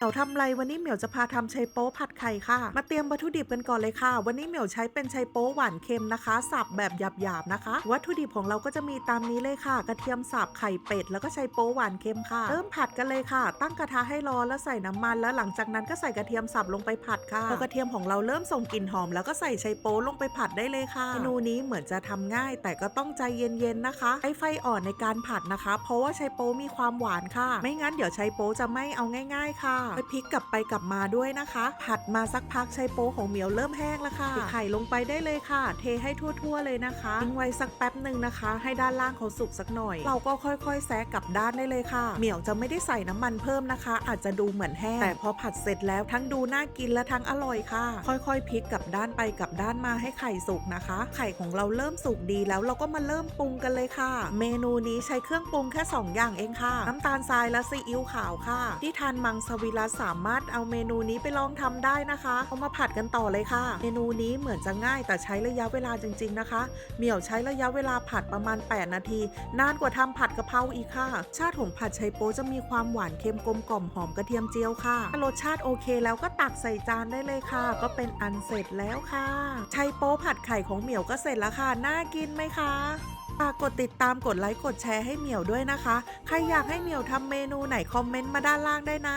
เหมียวทำไรวันนี้เหมียวจะพาทำไชโป๊ผัดไข่ค่ะ มาเตรียมวัตถุดิบกันก่อนเลยค่ะ วันนี้เหมียวใช้เป็นไชโป๊หวานเค็มนะคะสับแบบหยาบๆนะคะ วัตถุดิบของเราก็จะมีตามนี้เลยค่ะ กระเทียมสับไข่เป็ดแล้วก็ไชโป๊หวานเค็มค่ะ เริ่มผัดกันเลยค่ะ ตั้งกระทะให้ร้อนแล้วใส่น้ำมัน แล้วหลังจากนั้นก็ใส่กระเทียมสับลงไปผัดค่ะพอกระเทียมของเราเริ่มส่งกลิ่นหอม แล้วก็ใส่ไชโป๊ลงไปผัดได้เลยค่ะเมนูนี้เหมือนจะทำง่าย แต่ก็ต้องใจเย็นๆนะคะให้ไฟอ่อนในการผัดนะคะ เพราะว่าไชโป๊มีความหวานค่ะ ไม่งั้นเดี๋ยวไชโป๊จะไม่เอาง่าย ๆ ค่ะไปพลิกกลับไปกลับมาด้วยนะคะ ผัดมาสักพักไชโป๊ของเหมียวเริ่มแห้งแล้วค่ะไข่ลงไปได้เลยค่ะ เทให้ทั่วๆเลยนะคะทิ้งไว้สักแป๊บหนึ่งนะคะ ให้ด้านล่างเขาสุกสักหน่อย เราก็ค่อยๆแซะกลับด้านได้เลยค่ะ เหมียวจะไม่ได้ใส่น้ำมันเพิ่มนะคะ อาจจะดูเหมือนแห้งแต่พอผัดเสร็จแล้วทั้งดูน่ากินและทั้งอร่อยค่ะ ค่อยๆพลิกกลับด้านไปกลับด้านมาให้ไข่สุกนะคะ ไข่ของเราเริ่มสุกดีแล้วเราก็มาเริ่มปรุงกันเลยค่ะ เมนูนี้ใช้เครื่องปรุงแค่สองอย่างเองค่ะ น้ำตาลทรายและซีอิ๊วขาวค่ะ ที่ทานมังสวิรัตสามารถเอาเมนูนี้ไปลองทำได้นะคะเอามาผัดกันต่อเลยค่ะ เมนูนี้เหมือนจะง่ายแต่ใช้ระยะเวลาจริง ๆ นะคะเหมี่ยวใช้ระยะเวลาผัดประมาณ 8 นาที นานกว่าทำผัดกะเพราอีกค่ะ ชาติของผัดไชโป๊จะมีความหวานเค็มกลมกล่อมหอมกระเทียมเจียวค่ะรสชาติโอเคแล้วก็ตักใส่จานได้เลยค่ะ ก็เป็นอันเสร็จแล้วค่ะไชโป๊ผัดไข่ของเหมี่ยวก็เสร็จแล้วค่ะน่ากินไหมคะฝากกดติดตามกดไลค์กดแชร์ให้เหมียวด้วยนะคะ ใครอยากให้เหมียวทำเมนูไหนคอมเมนต์มาด้านล่างได้นะ